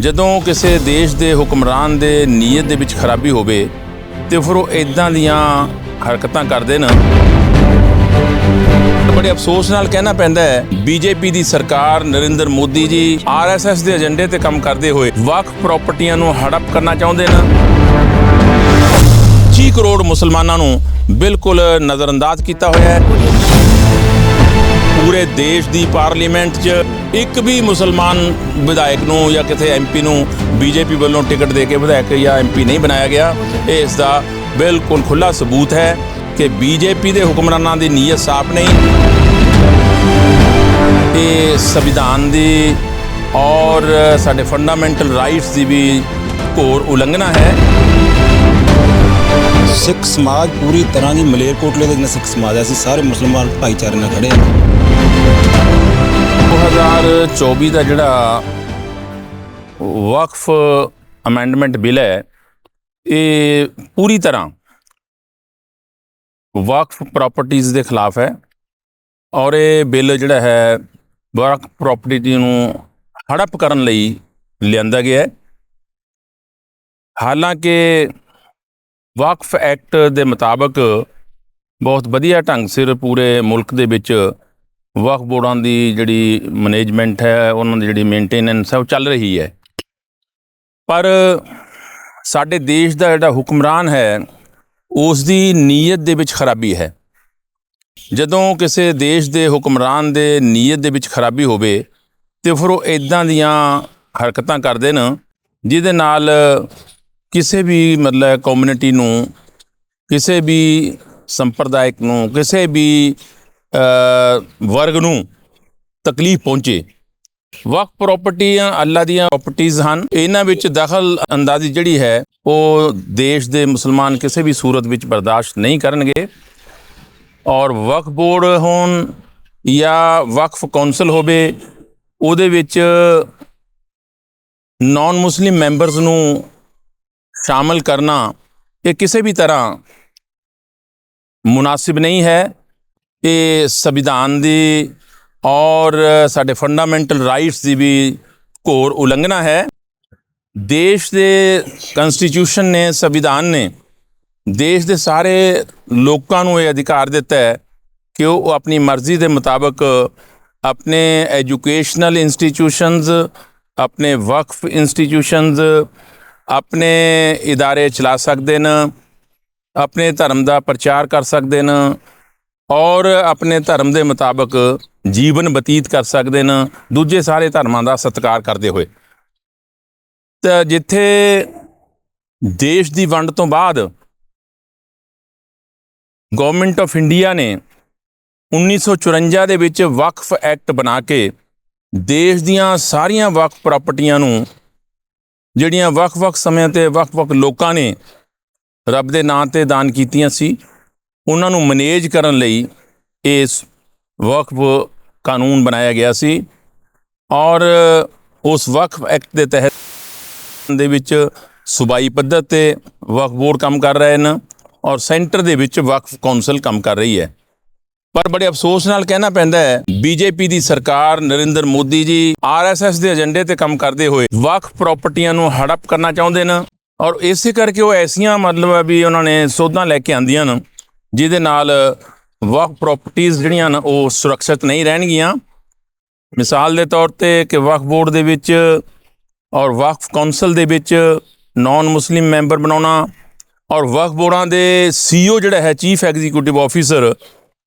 ਜਦੋਂ ਕਿਸੇ ਦੇਸ਼ ਦੇ ਹੁਕਮਰਾਨ ਦੇ ਨੀਅਤ ਦੇ ਵਿੱਚ ਖਰਾਬੀ ਹੋਵੇ ਤੇ ਫਿਰ ਉਹ ਇਦਾਂ ਦੀਆਂ ਹਰਕਤਾਂ ਕਰਦੇ ਨਾ ਬੜੇ ਅਫਸੋਸ ਨਾਲ ਕਹਿਣਾ ਪੈਂਦਾ ਹੈ ਬੀਜੇਪੀ ਦੀ ਸਰਕਾਰ ਨਰਿੰਦਰ ਮੋਦੀ ਜੀ ਆਰਐਸਐਸ ਦੇ ਏਜੰਡੇ ਤੇ ਕੰਮ ਕਰਦੇ ਹੋਏ ਵਕਫ ਪ੍ਰਾਪਰਟੀਆਂ ਨੂੰ ਹੜਪ ਕਰਨਾ ਚਾਹੁੰਦੇ ਨੇ। 30 ਕਰੋੜ ਮੁਸਲਮਾਨਾਂ ਨੂੰ ਬਿਲਕੁਲ ਨਜ਼ਰਅੰਦਾਜ਼ ਕੀਤਾ ਹੋਇਆ ਹੈ। ਪੂਰੇ ਦੇਸ਼ ਦੀ ਪਾਰਲੀਮੈਂਟ 'ਚ ਇੱਕ ਵੀ ਮੁਸਲਮਾਨ ਵਿਧਾਇਕ ਨੂੰ ਜਾਂ ਕਿਸੇ ਐਮਪੀ ਨੂੰ ਬੀਜੇਪੀ ਵੱਲੋਂ ਟਿਕਟ ਦੇ ਕੇ ਵਿਧਾਇਕ ਜਾਂ ਐਮਪੀ ਨਹੀਂ ਬਣਾਇਆ ਗਿਆ, ਇਹ ਇਸ ਦਾ ਬਿਲਕੁਲ ਖੁੱਲਾ ਸਬੂਤ ਹੈ ਕਿ ਬੀਜੇਪੀ ਦੇ ਹੁਕਮਰਾਨਾਂ ਦੀ ਨੀਅਤ ਸਾਫ਼ ਨਹੀਂ। ਇਹ ਸੰਵਿਧਾਨ ਦੀ ਔਰ ਸਾਡੇ ਫੰਡਾਮੈਂਟਲ ਰਾਈਟਸ ਦੀ ਵੀ ਘੋਰ ਉਲੰਘਣਾ ਹੈ। ਸਿੱਖ ਸਮਾਜ ਪੂਰੀ ਤਰ੍ਹਾਂ ਦੀ ਮਲੇਰਕੋਟਲੇ ਦੇ ਜਿਹੜਾ ਸਿੱਖ ਸਮਾਜ ਹੈ ਅਸੀਂ ਸਾਰੇ ਮੁਸਲਮਾਨ ਭਾਈਚਾਰੇ ਨਾਲ ਖੜੇ ਹਾਂ। 2024 ਦਾ ਜਿਹੜਾ ਵਕਫ ਅਮੈਂਡਮੈਂਟ ਬਿੱਲ ਹੈ, ਇਹ ਪੂਰੀ ਤਰ੍ਹਾਂ ਵਕਫ ਪ੍ਰਾਪਰਟੀਆਂ ਦੇ ਖਿਲਾਫ ਹੈ ਔਰ ਇਹ ਬਿੱਲ ਜਿਹੜਾ ਹੈ ਵਕਫ ਪ੍ਰਾਪਰਟੀ ਨੂੰ ਹੜਪ ਕਰਨ ਲਈ ਲਿਆਂਦਾ ਗਿਆ ਹੈ। ਹਾਲਾਂਕਿ ਵਕਫ ਐਕਟ ਦੇ ਮੁਤਾਬਕ ਬਹੁਤ ਵਧੀਆ ਢੰਗ ਸਿਰ ਪੂਰੇ ਮੁਲਕ ਦੇ ਵਿੱਚ ਵਕਫ ਬੋਰਡਾਂ ਦੀ ਜਿਹੜੀ ਮੈਨੇਜਮੈਂਟ ਹੈ, ਉਹਨਾਂ ਦੀ ਜਿਹੜੀ ਮੇਨਟੇਨੈਂਸ ਹੈ, ਉਹ ਚੱਲ ਰਹੀ ਹੈ। ਪਰ ਸਾਡੇ ਦੇਸ਼ ਦਾ ਜਿਹੜਾ ਹੁਕਮਰਾਨ ਹੈ, ਉਸ ਦੀ ਨੀਅਤ ਦੇ ਵਿੱਚ ਖਰਾਬੀ ਹੈ। ਜਦੋਂ ਕਿਸੇ ਦੇਸ਼ ਦੇ ਹੁਕਮਰਾਨ ਦੇ ਨੀਅਤ ਦੇ ਵਿੱਚ ਖਰਾਬੀ ਹੋਵੇ, ਤੇ ਫਿਰ ਉਹ ਇਦਾਂ ਦੀਆਂ ਹਰਕਤਾਂ ਕਰਦੇ ਨੇ ਜਿਹਦੇ ਨਾਲ ਕਿਸੇ ਵੀ ਮਤਲਬ ਕਮਿਊਨਿਟੀ ਨੂੰ, ਕਿਸੇ ਵੀ ਸੰਪਰਦਾਇਕ ਨੂੰ, ਕਿਸੇ ਵੀ ਵਰਗ ਨੂੰ ਤਕਲੀਫ ਪਹੁੰਚੇ। ਵਕਫ ਪ੍ਰਾਪਰਟੀਆਂ, ਅੱਲਾ ਦੀਆਂ ਪ੍ਰਾਪਰਟੀਆਂ ਹਨ। ਇਹਨਾਂ ਵਿੱਚ ਦਖਲ ਅੰਦਾਜ਼ੀ ਜਿਹੜੀ ਹੈ, ਉਹ ਦੇਸ਼ ਦੇ ਮੁਸਲਮਾਨ ਕਿਸੇ ਵੀ ਸੂਰਤ ਵਿੱਚ ਬਰਦਾਸ਼ਤ ਨਹੀਂ ਕਰਨਗੇ। ਔਰ ਵਕਫ ਬੋਰਡ ਹੋਣ ਜਾਂ ਵਕਫ ਕੌਂਸਲ ਹੋਵੇ, ਉਹਦੇ ਵਿੱਚ ਨਾਨ ਮੁਸਲਿਮ ਮੈਂਬਰਸ ਨੂੰ ਸ਼ਾਮਲ ਕਰਨਾ ਇਹ ਕਿਸੇ ਵੀ ਤਰ੍ਹਾਂ ਮੁਨਾਸਿਬ ਨਹੀਂ ਹੈ। ਇਹ ਸੰਵਿਧਾਨ ਦੀ ਔਰ ਸਾਡੇ ਫੰਡਾਮੈਂਟਲ ਰਾਈਟਸ ਦੀ ਵੀ ਘੋਰ ਉਲੰਘਣਾ ਹੈ। ਦੇਸ਼ ਦੇ ਕਨਸਟੀਟਿਊਸ਼ਨ ਨੇ, ਸੰਵਿਧਾਨ ਨੇ ਦੇਸ਼ ਦੇ ਸਾਰੇ ਲੋਕਾਂ ਨੂੰ ਇਹ ਅਧਿਕਾਰ ਦਿੱਤਾ ਹੈ ਕਿ ਉਹ ਆਪਣੀ ਮਰਜ਼ੀ ਦੇ ਮੁਤਾਬਕ ਆਪਣੇ ਐਜੂਕੇਸ਼ਨਲ ਇੰਸਟੀਟਿਊਸ਼ਨਸ, ਆਪਣੇ ਵਕਫ ਇੰਸਟੀਟਿਊਸ਼ਨਸ, ਆਪਣੇ ਇਦਾਰੇ ਚਲਾ ਸਕਦੇ ਨੇ, ਆਪਣੇ ਧਰਮ ਦਾ ਪ੍ਰਚਾਰ ਕਰ ਸਕਦੇ ਨੇ ਔਰ ਆਪਣੇ ਧਰਮ ਦੇ ਮੁਤਾਬਕ ਜੀਵਨ ਬਤੀਤ ਕਰ ਸਕਦੇ ਨੇ, ਦੂਜੇ ਸਾਰੇ ਧਰਮਾਂ ਦਾ ਸਤਿਕਾਰ ਕਰਦੇ ਹੋਏ। ਤਾਂ ਜਿੱਥੇ ਦੇਸ਼ ਦੀ ਵੰਡ ਤੋਂ ਬਾਅਦ ਗਵਰਨਮੈਂਟ ਆਫ ਇੰਡੀਆ ਨੇ 1954 ਦੇ ਵਿੱਚ ਵਕਫ ਐਕਟ ਬਣਾ ਕੇ ਦੇਸ਼ ਦੀਆਂ ਸਾਰੀਆਂ ਵਕਫ ਪ੍ਰਾਪਰਟੀਆਂ ਨੂੰ, ਜਿਹੜੀਆਂ ਵੱਖ-ਵੱਖ ਸਮਿਆਂ ਤੇ ਵੱਖ-ਵੱਖ ਲੋਕਾਂ ਨੇ ਰੱਬ ਦੇ ਨਾਂ ਤੇ ਦਾਨ ਕੀਤੀਆਂ ਸੀ ਉਹਨਾਂ ਨੂੰ ਮੈਨੇਜ ਕਰਨ ਲਈ ਇਸ ਵਕਫ ਕਾਨੂੰਨ ਬਣਾਇਆ ਗਿਆ ਸੀ ਔਰ ਉਸ ਵਕਫ ਐਕਟ ਦੇ ਤਹਿਤ ਦੇ ਵਿੱਚ ਸੂਬਾਈ ਪੱਧਰ ਤੇ ਵਕਫ ਬੋਰਡ ਕੰਮ ਕਰ ਰਹੇ ਨੇ ਔਰ ਸੈਂਟਰ ਦੇ ਵਿੱਚ ਵਕਫ ਕੌਂਸਲ ਕੰਮ ਕਰ ਰਹੀ ਹੈ। ਪਰ ਬੜੇ ਅਫਸੋਸ ਨਾਲ ਕਹਿਣਾ ਪੈਂਦਾ ਹੈ, ਬੀਜੇਪੀ ਦੀ ਸਰਕਾਰ ਨਰਿੰਦਰ ਮੋਦੀ ਜੀ ਆਰਐਸਐਸ ਦੇ ਏਜੰਡੇ ਤੇ ਕੰਮ ਕਰਦੇ ਹੋਏ ਵਕਫ ਪ੍ਰਾਪਰਟੀਆਂ ਨੂੰ ਹੜਪ ਕਰਨਾ ਚਾਹੁੰਦੇ ਨੇ ਔਰ ਇਸੇ ਕਰਕੇ ਉਹ ਐਸੀਆਂ ਮਤਲਬ ਵੀ ਉਹਨਾਂ ਨੇ ਸੋਧਾਂ ਲੈ ਕੇ ਆਂਦੀਆਂ ਨੇ। ਜਿਹਦੇ ਨਾਲ ਵਕਫ ਪ੍ਰਾਪਰਟੀਆਂ ਜਿਹੜੀਆਂ ਨੇ ਉਹ ਸੁਰੱਖਿਅਤ ਨਹੀਂ ਰਹਿਣਗੀਆਂ। ਮਿਸਾਲ ਦੇ ਤੌਰ ਤੇ ਕਿ ਵਕਫ ਬੋਰਡ ਦੇ ਵਿੱਚ ਔਰ ਵਕਫ ਕੌਂਸਲ ਦੇ ਵਿੱਚ ਨਾਨ ਮੁਸਲਿਮ ਮੈਂਬਰ ਬਣਾਉਣਾ ਔਰ ਵਕਫ ਬੋਰਡਾਂ ਦੇ ਸੀਈਓ ਜਿਹੜਾ ਹੈ ਚੀਫ ਐਗਜ਼ੀਕਿਊਟਿਵ ਆਫੀਸਰ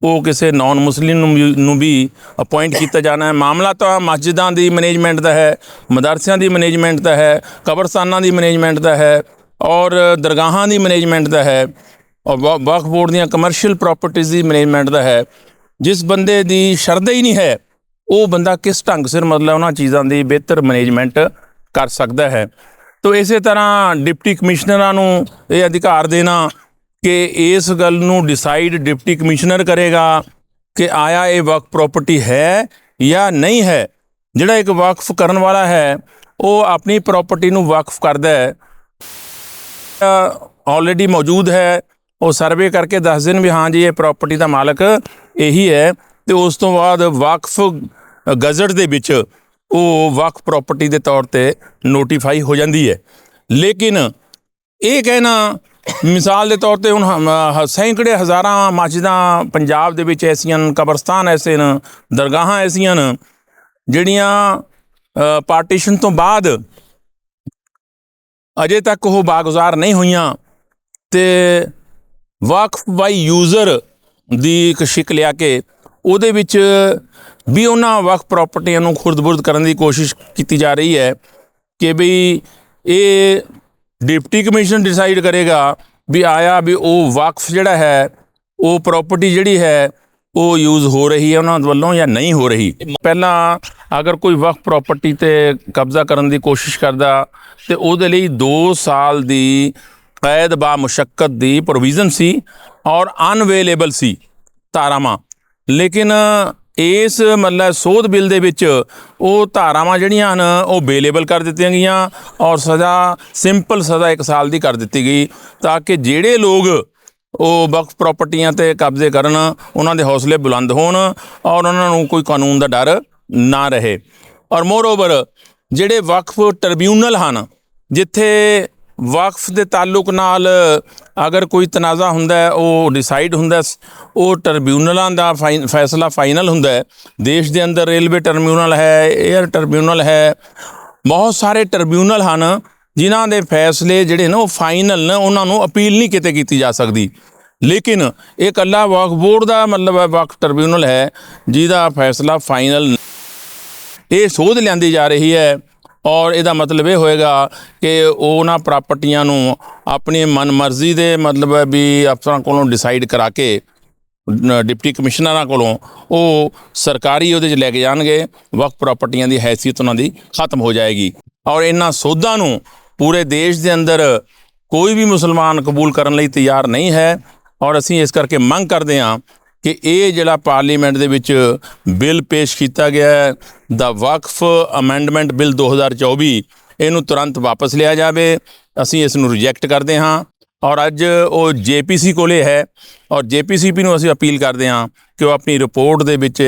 ਉਹ ਕਿਸੇ ਨਾਨ ਮੁਸਲਿਮ ਨੂੰ ਵੀ- ਨੂੰ ਵੀ ਅਪਾਇੰਟ ਕੀਤਾ ਜਾਣਾ ਹੈ। ਮਾਮਲਾ ਤਾਂ ਮਸਜਿਦਾਂ ਦੀ ਮੈਨੇਜਮੈਂਟ ਦਾ ਹੈ, ਮਦਰਸਿਆਂ ਦੀ ਮੈਨੇਜਮੈਂਟ ਦਾ ਹੈ, ਕਬਰਸਤਾਨਾਂ ਦੀ ਮੈਨੇਜਮੈਂਟ ਦਾ ਹੈ ਔਰ ਦਰਗਾਹਾਂ ਦੀ ਮੈਨੇਜਮੈਂਟ ਦਾ ਹੈ। ਔਰ ਵਕਫ ਬੋਰਡ ਦੀਆਂ ਕਮਰਸ਼ੀਅਲ ਪ੍ਰਾਪਰਟੀਆਂ ਦੀ ਮੈਨੇਜਮੈਂਟ ਦਾ ਹੈ। ਜਿਸ ਬੰਦੇ ਦੀ ਸ਼ਰਧਾ ਹੀ ਨਹੀਂ ਹੈ, ਉਹ ਬੰਦਾ ਕਿਸ ਢੰਗ ਸਿਰ ਮਤਲਬ ਉਹਨਾਂ ਚੀਜ਼ਾਂ ਦੀ ਬਿਹਤਰ ਮੈਨੇਜਮੈਂਟ ਕਰ ਸਕਦਾ ਹੈ। ਤੋ ਇਸੇ ਤਰ੍ਹਾਂ ਡਿਪਟੀ ਕਮਿਸ਼ਨਰਾਂ ਨੂੰ ਇਹ ਅਧਿਕਾਰ ਦੇਣਾ ਕਿ ਇਸ ਗੱਲ ਨੂੰ ਡਿਸਾਈਡ ਡਿਪਟੀ ਕਮਿਸ਼ਨਰ ਕਰੇਗਾ ਕਿ ਆਇਆ ਇਹ ਵਕਫ ਪ੍ਰਾਪਰਟੀ ਹੈ ਜਾਂ ਨਹੀਂ ਹੈ। ਜਿਹੜਾ ਇੱਕ ਵਕਫ ਕਰਨ ਵਾਲਾ ਹੈ, ਉਹ ਆਪਣੀ ਪ੍ਰਾਪਰਟੀ ਨੂੰ ਵਕਫ ਕਰਦਾ ਹੈ। ਆਲਰੇਡੀ ਮੌਜੂਦ ਹੈ। ਉਹ ਸਰਵੇ ਕਰਕੇ ਦੱਸ ਦੇਣ ਵੀ ਹਾਂ ਜੀ, ਇਹ ਪ੍ਰਾਪਰਟੀ ਦਾ ਮਾਲਕ ਇਹੀ ਹੈ ਤੇ ਉਸ ਤੋਂ ਬਾਅਦ ਵਕਫ ਗਜ਼ਟ ਦੇ ਵਿੱਚ ਉਹ ਵਕਫ ਪ੍ਰਾਪਰਟੀ ਦੇ ਤੌਰ ਤੇ ਨੋਟੀਫਾਈ ਹੋ ਜਾਂਦੀ ਹੈ। ਲੇਕਿਨ ਇਹ ਕਹਿਣਾ ਮਿਸਾਲ ਦੇ ਤੌਰ ਤੇ ਹੁਣ ਹਮ- ਸੈਂਕੜੇ ਹਜ਼ਾਰਾਂ ਮਸਜਿਦਾਂ ਪੰਜਾਬ ਦੇ ਵਿੱਚ ਐਸੀਆਂ ਕਬਰਸਤਾਨ ਐਸੇ ਨੇ, ਦਰਗਾਹਾਂ ਐਸੀਆਂ ਨੇ, ਜਿਹੜੀਆਂ ਪਾਰਟੀਸ਼ਨ ਤੋਂ ਬਾਅਦ ਅਜੇ ਤੱਕ ਉਹ ਬਾਗੁਜ਼ਾਰ ਨਹੀਂ ਹੋਈਆਂ ਤੇ ਵਕਫ ਬਾਈ ਯੂਜ਼ਰ ਦੀ ਇੱਕ ਸ਼ਿਕ ਲਿਆ ਕੇ ਉਹਦੇ ਵਿੱਚ ਵੀ ਉਹਨਾਂ ਵਕਫ ਪ੍ਰਾਪਰਟੀਆਂ ਨੂੰ ਖੁਰਦ-ਬੁਰਦ ਕਰਨ ਦੀ ਕੋਸ਼ਿਸ਼ ਕੀਤੀ ਜਾ ਰਹੀ ਹੈ ਕਿ ਵੀ ਇਹ ਡਿਪਟੀ ਕਮਿਸ਼ਨ ਡਿਸਾਈਡ ਕਰੇਗਾ ਵੀ ਆਇਆ ਵੀ ਉਹ ਵਕਫ ਜਿਹੜਾ ਹੈ, ਉਹ ਪ੍ਰਾਪਰਟੀ ਜਿਹੜੀ ਹੈ, ਉਹ ਯੂਜ਼ ਹੋ ਰਹੀ ਹੈ ਉਹਨਾਂ ਵੱਲੋਂ ਜਾਂ ਨਹੀਂ ਹੋ ਰਹੀ। ਪਹਿਲਾਂ ਅਗਰ ਕੋਈ ਵਕਫ ਪ੍ਰਾਪਰਟੀ ਤੇ ਕਬਜ਼ਾ ਕਰਨ ਦੀ ਕੋਸ਼ਿਸ਼ ਕਰਦਾ ਤੇ ਉਹਦੇ ਲਈ 2 ਸਾਲ ਦੀ ਕੈਦ ਬਾ ਮੁਸ਼ੱਕਤ ਦੀ ਪ੍ਰੋਵੀਜ਼ਨ ਸੀ ਔਰ ਅਨਵੇਲੇਬਲ ਸੀ ਧਾਰਾਵਾਂ। ਲੇਕਿਨ ਇਸ ਮਤਲਬ ਸੋਧ ਬਿੱਲ ਦੇ ਵਿੱਚ ਉਹ ਧਾਰਾਵਾਂ ਜਿਹੜੀਆਂ ਹਨ, ਉਹ ਬੇਲੇਬਲ ਕਰ ਦਿੱਤੀਆਂ ਗਈਆਂ ਔਰ ਸਜ਼ਾ ਸਿੰਪਲ ਸਜ਼ਾ 1 ਸਾਲ ਦੀ ਕਰ ਦਿੱਤੀ ਗਈ ਤਾਂ ਕਿ ਜਿਹੜੇ ਲੋਕ ਉਹ ਵਕਫ ਪ੍ਰਾਪਰਟੀਆਂ ਤੇ ਕਬਜ਼ੇ ਕਰਨ, ਉਹਨਾਂ ਦੇ ਹੌਸਲੇ ਬੁਲੰਦ ਹੋਣ ਔਰ ਉਹਨਾਂ ਨੂੰ ਕੋਈ ਕਾਨੂੰਨ ਦਾ ਡਰ ਨਾ ਰਹੇ। ਔਰ ਮੋਰ ਓਵਰ ਜਿਹੜੇ ਵਕਫ ਟ੍ਰਿਬਿਊਨਲ ਹਨ, ਜਿੱਥੇ ਵਕਫ ਦੇ ਤਾਲੁਕ ਨਾਲ ਅਗਰ ਕੋਈ ਤਨਾਜ਼ਾ ਹੁੰਦਾ ਹੈ, ਉਹ ਡਿਸਾਈਡ ਹੁੰਦਾ ਉਹ ਟ੍ਰਿਬਿਊਨਲਾਂ ਦਾ ਫਾਈ- ਫੈਸਲਾ ਫਾਈਨਲ ਹੁੰਦਾ ਹੈ। ਦੇਸ਼ ਦੇ ਅੰਦਰ ਰੇਲਵੇ ਟ੍ਰਿਬਿਊਨਲ ਹੈ 에ਅਰ ਟ੍ਰਿਬਿਊਨਲ ਹੈ, ਬਹੁਤ ਸਾਰੇ ਟ੍ਰਿਬਿਊਨਲ ਹਨ, ਜਿਨ੍ਹਾਂ ਦੇ ਫੈਸਲੇ ਜਿਹੜੇ ਨੇ ਉਹ ਫਾਈਨਲ ਨੇ, ਉਹਨਾਂ ਨੂੰ ਅਪੀਲ ਨਹੀਂ ਕਿਤੇ ਕੀਤੀ ਜਾ ਸਕਦੀ। ਲੇਕਿਨ ਇਹ ਇਕੱਲਾ ਵਕਫ ਬੋਰਡ ਦਾ ਮਤਲਬ ਹੈ, ਵਕਫ ਟ੍ਰਿਬਿਊਨਲ ਹੈ, ਜਿਹਦਾ ਫੈਸਲਾ ਫਾਈਨਲ ਇਹ ਸੋਧ ਲਿਆਂਦੀ ਜਾ ਰਹੀ ਹੈ। ਔਰ ਇਹਦਾ ਮਤਲਬ ਇਹ ਹੋਏਗਾ ਕਿ ਉਹਨਾਂ ਪ੍ਰਾਪਰਟੀਆਂ ਨੂੰ ਆਪਣੀ ਮਨਮਰਜ਼ੀ ਦੇ ਮਤਲਬ ਵੀ ਅਫਸਰਾਂ ਕੋਲੋਂ ਡਿਸਾਈਡ ਕਰਾ ਕੇ ਡਿਪਟੀ ਕਮਿਸ਼ਨਰਾਂ ਕੋਲੋਂ ਉਹ ਸਰਕਾਰੀ ਉਹਦੇ 'ਚ ਲੈ ਕੇ ਜਾਣਗੇ, ਵਕਫ ਪ੍ਰਾਪਰਟੀਆਂ ਦੀ ਹੈਸੀਅਤ ਉਹਨਾਂ ਦੀ ਖਤਮ ਹੋ ਜਾਏਗੀ। ਔਰ ਇਹਨਾਂ ਸੋਧਾਂ ਨੂੰ ਪੂਰੇ ਦੇਸ਼ ਦੇ ਅੰਦਰ ਕੋਈ ਵੀ ਮੁਸਲਮਾਨ ਕਬੂਲ ਕਰਨ ਲਈ ਤਿਆਰ ਨਹੀਂ ਹੈ। ਔਰ ਅਸੀਂ ਇਸ ਕਰਕੇ ਮੰਗ ਕਰਦੇ ਹਾਂ ਕਿ ਇਹ ਜਿਹੜਾ ਪਾਰਲੀਮੈਂਟ ਦੇ ਵਿੱਚ ਬਿੱਲ ਪੇਸ਼ ਕੀਤਾ ਗਿਆ ਹੈ, ਦਾ ਵਕਫ ਅਮੈਂਡਮੈਂਟ ਬਿੱਲ 2024 ਇਹਨੂੰ ਤੁਰੰਤ ਵਾਪਸ ਲਿਆ ਜਾਵੇ। ਅਸੀਂ ਇਸ ਨੂੰ ਰਿਜੈਕਟ ਕਰਦੇ ਹਾਂ ਔਰ ਅੱਜ ਉਹ ਜੇਪੀਸੀ ਕੋਲੇ ਹੈ ਔਰ ਜੇਪੀਸੀਪੀ ਨੂੰ ਅਸੀਂ ਅਪੀਲ ਕਰਦੇ ਹਾਂ ਕਿ ਉਹ ਆਪਣੀ ਰਿਪੋਰਟ ਦੇ ਵਿੱਚ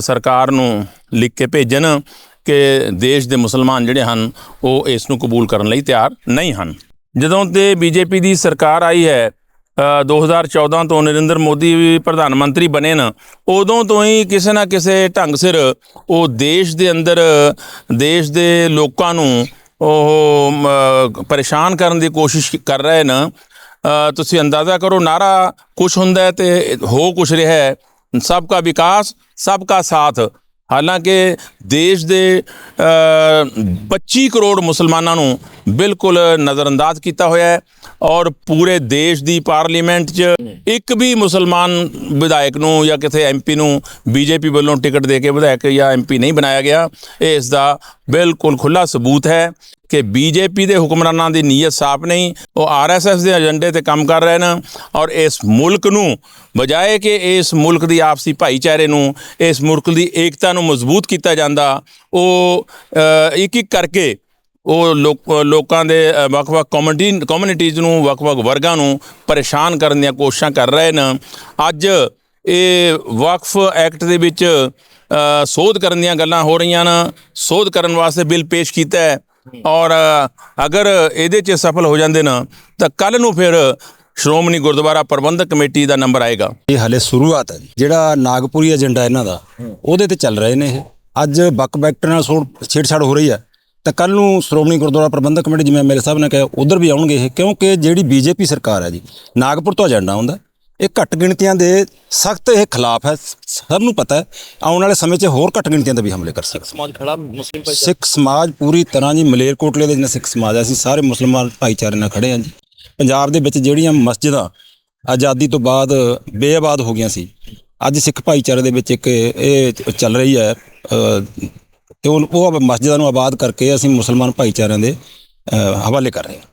ਸਰਕਾਰ ਨੂੰ ਲਿਖ ਕੇ ਭੇਜਣ ਕਿ ਦੇਸ਼ ਦੇ ਮੁਸਲਮਾਨ ਜਿਹੜੇ ਹਨ, ਉਹ ਇਸ ਨੂੰ ਕਬੂਲ ਕਰਨ ਲਈ ਤਿਆਰ ਨਹੀਂ ਹਨ। ਜਦੋਂ ਤੇ ਬੀਜੇਪੀ ਦੀ ਸਰਕਾਰ ਆਈ ਹੈ 2014 ਤੋਂ ਨਰਿੰਦਰ ਮੋਦੀ ਵੀ ਪ੍ਰਧਾਨ ਮੰਤਰੀ ਬਣੇ ਨਾ ਉਦੋਂ ਤੋਂ ਹੀ ਕਿਸੇ ਨਾ ਕਿਸੇ ਢੰਗ ਸਿਰ ਉਹ ਦੇਸ਼ ਦੇ ਅੰਦਰ ਦੇਸ਼ ਦੇ ਲੋਕਾਂ ਨੂੰ ਉਹ ਪਰੇਸ਼ਾਨ ਕਰਨ ਦੀ ਕੋਸ਼ਿਸ਼ ਕਰ ਰਹੇ ਨੇ। ਤੁਸੀਂ ਅੰਦਾਜ਼ਾ ਕਰੋ ਨਾਰਾ ਕੁਛ ਹੁੰਦਾ ਹੈ ਤੇ ਹੋ ਕੁਛ ਰਿਹਾ ਹੈ। ਸਭ ਦਾ ਵਿਕਾਸ ਸਭ ਦਾ ਸਾਥ। ਹਾਲਾਂਕਿ ਦੇਸ਼ ਦੇ ਅ, 25 ਕਰੋੜ ਮੁਸਲਮਾਨਾਂ ਨੂੰ ਬਿਲਕੁਲ ਨਜ਼ਰਅੰਦਾਜ਼ ਕੀਤਾ ਹੋਇਆ ਹੈ ਔਰ ਪੂਰੇ ਦੇਸ਼ ਦੀ ਪਾਰਲੀਮੈਂਟ 'ਚ ਇੱਕ ਵੀ ਮੁਸਲਮਾਨ ਵਿਧਾਇਕ ਨੂੰ ਜਾਂ ਕਿਸੇ ਐਮਪੀ ਨੂੰ ਬੀਜੇਪੀ ਵੱਲੋਂ ਟਿਕਟ ਦੇ ਕੇ ਵਿਧਾਇਕ ਜਾਂ ਐਮਪੀ ਨਹੀਂ ਬਣਾਇਆ ਗਿਆ, ਇਹ ਇਸ ਦਾ ਬਿਲਕੁਲ ਖੁੱਲਾ ਸਬੂਤ ਹੈ ਕਿ ਬੀਜੇਪੀ ਦੇ ਹੁਕਮਰਾਨਾਂ ਦੀ ਨੀਅਤ ਸਾਫ਼ ਨਹੀਂ, ਉਹ ਆਰਐਸਐਸ ਦੇ ਏਜੰਡੇ ਤੇ ਕੰਮ ਕਰ ਰਹੇ ਨੇ ਔਰ ਇਸ ਮੁਲਕ ਨੂੰ ਬਜਾਏ ਕਿ ਇਸ ਮੁਲਕ ਦੀ ਆਪਸੀ ਭਾਈਚਾਰੇ ਨੂੰ, ਇਸ ਮੁਲਕ ਦੀ ਏਕਤਾ ਨੂੰ ਮਜ਼ਬੂਤ ਕੀਤਾ ਜਾਂਦਾ, ਉਹ ਇੱਕ ਇੱਕ ਕਰਕੇ ਉਹ ਲੋਕ ਲੋਕਾਂ ਦੇ ਵੱਖ-ਵੱਖ ਕਮਿਊਨਿਟੀ ਕਮਿਊਨਿਟੀਜ਼ ਨੂੰ ਵੱਖ-ਵੱਖ ਵਰਗਾਂ ਨੂੰ ਪਰੇਸ਼ਾਨ ਕਰਨ ਦੀਆਂ ਕੋਸ਼ਿਸ਼ਾਂ ਕਰ ਰਹੇ ਨੇ। ਅੱਜ ਇਹ ਵਕਫ ਐਕਟ ਦੇ ਵਿੱਚ ਸੋਧ ਕਰਨ ਦੀਆਂ ਗੱਲਾਂ ਹੋ ਰਹੀਆਂ ਨੇ। ਸੋਧ ਕਰਨ ਵਾਸਤੇ ਬਿੱਲ ਪੇਸ਼ ਕੀਤਾ ਹੈ। ਔਰ ਅਗਰ ਇਹਦੇ 'ਚ ਸਫਲ ਹੋ ਜਾਂਦੇ ਨਾ ਤਾਂ ਕੱਲ ਨੂੰ ਫਿਰ ਸ਼੍ਰੋਮਣੀ ਗੁਰਦੁਆਰਾ ਪ੍ਰਬੰਧਕ ਕਮੇਟੀ ਦਾ ਨੰਬਰ ਆਏਗਾ। ਇਹ ਹਲੇ ਸ਼ੁਰੂਆਤ ਹੈ ਜਿਹੜਾ ਨਾਗਪੁਰੀ ਏਜੰਡਾ ਇਹਨਾਂ ਦਾ ਉਹਦੇ ਤੇ ਚੱਲ ਰਹੇ ਨੇ ਇਹ। ਅੱਜ ਬੱਕ ਬੈਕਟਰ ਨਾਲ ਛੋੜ ਛੇੜਛਾੜ ਹੋ ਰਹੀ ਹੈ। ਤਾਂ ਕੱਲ ਨੂੰ ਸ਼੍ਰੋਮਣੀ ਗੁਰਦੁਆਰਾ ਪ੍ਰਬੰਧਕ ਕਮੇਟੀ ਜਿਵੇਂ ਮੇਰੇ ਸਾਹਿਬ ਨੇ ਕਿਹਾ ਉਧਰ ਵੀ ਆਉਣਗੇ ਇਹ ਕਿਉਂਕਿ ਜਿਹੜੀ ਬੀਜੇਪੀ ਸਰਕਾਰ ਹੈ ਜੀ ਨਾਗਪੁਰ ਤੋਂ ਏਜੰਡਾ ਆਉਂਦਾ ਇਹ ਘੱਟ ਗਿਣਤੀਆਂ ਦੇ ਸਖਤ ਇਹ ਖਿਲਾਫ ਹੈ ਸਭ ਨੂੰ ਪਤਾ ਹੈ ਆਉਣ ਵਾਲੇ ਸਮੇਂ 'ਚ ਹੋਰ ਘੱਟ ਗਿਣਤੀਆਂ ਤੇ ਵੀ ਹਮਲੇ ਕਰ ਸਕਦਾ। ਸਮਾਜ ਖੜਾ ਮੁਸਲਿਮ ਭਾਈ ਸਿੱਖ ਸਮਾਜ ਪੂਰੀ ਤਰ੍ਹਾਂ ਜੀ ਮਲੇਰਕੋਟਲੇ ਦੇ ਜਿੰਨਾ ਸਿੱਖ ਸਮਾਜ ਹੈ ਅਸੀਂ ਸਾਰੇ ਮੁਸਲਮਾਨ ਭਾਈਚਾਰੇ ਨਾਲ ਖੜੇ ਹਾਂ ਜੀ। ਪੰਜਾਬ ਦੇ ਵਿੱਚ ਜਿਹੜੀਆਂ ਮਸਜਿਦਾਂ ਆਜ਼ਾਦੀ ਤੋਂ ਬਾਅਦ ਬੇਆਬਾਦ ਹੋ ਗਈਆਂ ਸੀ ਅੱਜ ਸਿੱਖ ਭਾਈਚਾਰੇ ਦੇ ਵਿੱਚ ਇੱਕ ਇਹ ਚੱਲ ਰਹੀ ਹੈ ਤੇ ਉਹ ਉਹ ਮਸਜਿਦਾਂ ਨੂੰ ਆਬਾਦ ਕਰਕੇ ਅਸੀਂ ਮੁਸਲਮਾਨ ਭਾਈਚਾਰਿਆਂ ਦੇ ਹਵਾਲੇ ਕਰ ਰਹੇ ਹਾਂ।